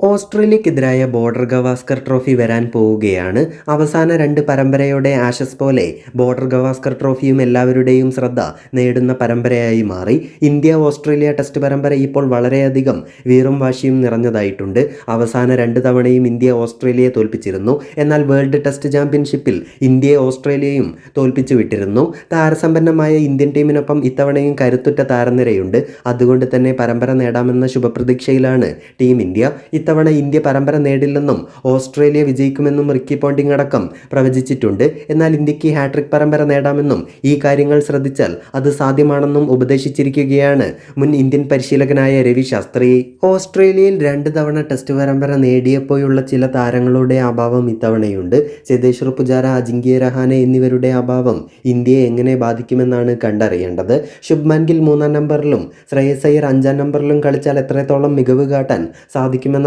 ഓസ്ട്രേലിയക്കെതിരായ border Gavaskar trophy വരാൻ പോവുകയാണ്. അവസാന രണ്ട് പരമ്പരയുടെ ആഷസ് പോലെ ബോർഡർ ഗവാസ്കർ ട്രോഫിയും എല്ലാവരുടെയും ശ്രദ്ധ നേടുന്ന പരമ്പരയായി മാറി. ഇന്ത്യ ഓസ്ട്രേലിയ ടെസ്റ്റ് പരമ്പര ഇപ്പോൾ വളരെയധികം വീറും വാശിയും നിറഞ്ഞതായിട്ടുണ്ട്. അവസാന രണ്ട് തവണയും ഇന്ത്യ ഓസ്ട്രേലിയയെ തോൽപ്പിച്ചിരുന്നു. എന്നാൽ വേൾഡ് ടെസ്റ്റ് ചാമ്പ്യൻഷിപ്പിൽ ഇന്ത്യയെ ഓസ്ട്രേലിയയും തോൽപ്പിച്ചു വിട്ടിരുന്നു താരസമ്പന്നമായ ഇന്ത്യൻ ടീമിനൊപ്പം ഇത്തവണയും കരുത്തുറ്റ താരനിരയുണ്ട്. അതുകൊണ്ട് തന്നെ പരമ്പര നേടാമെന്ന ശുഭപ്രതീക്ഷയിലാണ് ടീം ഇന്ത്യ. ഇത്തവണ ഇന്ത്യ പരമ്പര നേടില്ലെന്നും ഓസ്ട്രേലിയ വിജയിക്കുമെന്നും റിക്കി പോണ്ടിങ് അടക്കം പ്രവചിച്ചിട്ടുണ്ട്. എന്നാൽ ഇന്ത്യയ്ക്ക് ഹാട്രിക് പരമ്പര നേടാമെന്നും ഈ കാര്യങ്ങൾ ശ്രദ്ധിച്ചാൽ അത് സാധ്യമാണെന്നും ഉപദേശിച്ചിരിക്കുകയാണ് മുൻ ഇന്ത്യൻ പരിശീലകനായ രവി ശാസ്ത്രി. ഓസ്ട്രേലിയയിൽ രണ്ട് തവണ ടെസ്റ്റ് പരമ്പര നേടിയപ്പോഴുള്ള ചില താരങ്ങളുടെ അഭാവം ഇത്തവണയുണ്ട്. ചേതേശ്വർ പുജാര അജിങ്ക്യ രഹാനെ എന്നിവരുടെ അഭാവം ഇന്ത്യയെ എങ്ങനെ ബാധിക്കുമെന്നാണ് കണ്ടറിയേണ്ടത്. ശുഭ്മാൻ ഗിൽ മൂന്നാം നമ്പറിലും ശ്രേയസ് അയ്യർ അഞ്ചാം നമ്പറിലും കളിച്ചാൽ എത്രത്തോളം മികവ് കാട്ടാൻ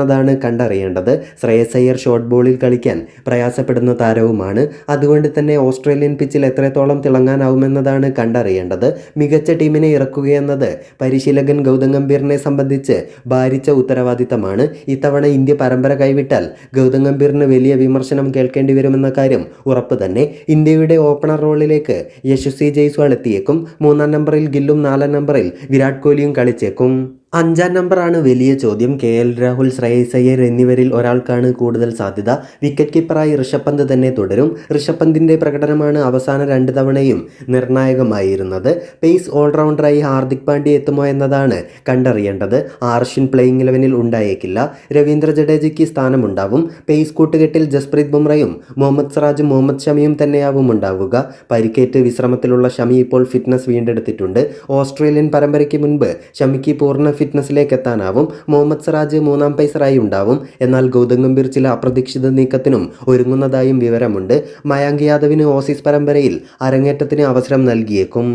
സാധിക്കുമെന്നതാണ് കണ്ടറിയേണ്ടത്. ശ്രേയസ് അയ്യർ ഷോർട്ട് ബോളിൽ കളിക്കാൻ പ്രയാസപ്പെടുന്ന താരവുമാണ്. അതുകൊണ്ട് തന്നെ ഓസ്ട്രേലിയൻ പിച്ചിൽ എത്രത്തോളം തിളങ്ങാനാവുമെന്നതാണ് കണ്ടറിയേണ്ടത്. മികച്ച ടീമിനെ ഇറക്കുകയെന്നത് പരിശീലകൻ ഗൗതം ഗംഭീറിനെ സംബന്ധിച്ച് ഭാരിച്ച ഉത്തരവാദിത്തമാണ്. ഇത്തവണ ഇന്ത്യ പരമ്പര കൈവിട്ടാൽ ഗൗതം ഗംഭീറിന് വലിയ വിമർശനം കേൾക്കേണ്ടി വരുമെന്ന കാര്യം ഉറപ്പ് തന്നെ. ഇന്ത്യയുടെ ഓപ്പണർ റോളിലേക്ക് യശസ്വി ജയ്സ്വാൾ എത്തിയേക്കും. മൂന്നാം നമ്പറിൽ ഗില്ലും നാലാം നമ്പറിൽ വിരാട് കോഹ്ലിയും കളിച്ചേക്കും. അഞ്ചാം നമ്പറാണ് വലിയ ചോദ്യം. കെ എൽ രാഹുൽ ശ്രേയസ് അയ്യർ എന്നിവരിൽ ഒരാൾക്കാണ് കൂടുതൽ സാധ്യത. വിക്കറ്റ് കീപ്പറായി ഋഷഭ് പന്ത് തന്നെ തുടരും. ഋഷഭ് പന്തിന്റെ പ്രകടനമാണ് അവസാന രണ്ട് തവണയും നിർണായകമായിരുന്നത്. പേസ് ഓൾറൗണ്ടറായി ഹാർദിക് പാണ്ഡ്യ എത്തുമോ എന്നതാണ് കണ്ടറിയേണ്ടത്. ആർഷിൻ പ്ലേയിങ് ഇലവനിൽ ഉണ്ടായേക്കില്ല. രവീന്ദ്ര ജഡേജയ്ക്ക് സ്ഥാനമുണ്ടാവും. പേസ് കൂട്ടുകെട്ടിൽ ജസ്പ്രീത് ബുംറയും മുഹമ്മദ് സിറാജും മുഹമ്മദ് ഷമിയും തന്നെയാവും ഉണ്ടാവുക പരിക്കേറ്റ് വിശ്രമത്തിലുള്ള ഷമി ഇപ്പോൾ ഫിറ്റ്നസ് വീണ്ടെടുത്തിട്ടുണ്ട്. ഓസ്ട്രേലിയൻ പരമ്പരയ്ക്ക് മുൻപ് ഷമിക്ക് പൂർണ ഫിറ്റ്നസ്സിലേക്ക് എത്താനാവും മുഹമ്മദ് സിറാജ് മൂന്നാം പൈസറായി ഉണ്ടാവും എന്നാൽ ഗൗതം ഗംഭീർ ചില അപ്രതീക്ഷിത നീക്കത്തിനും ഒരുങ്ങുന്നതായും വിവരമുണ്ട്. മയാങ്ക് യാദവിന് ഓസീസ് പരമ്പരയിൽ അരങ്ങേറ്റത്തിന് അവസരം നൽകിയേക്കും.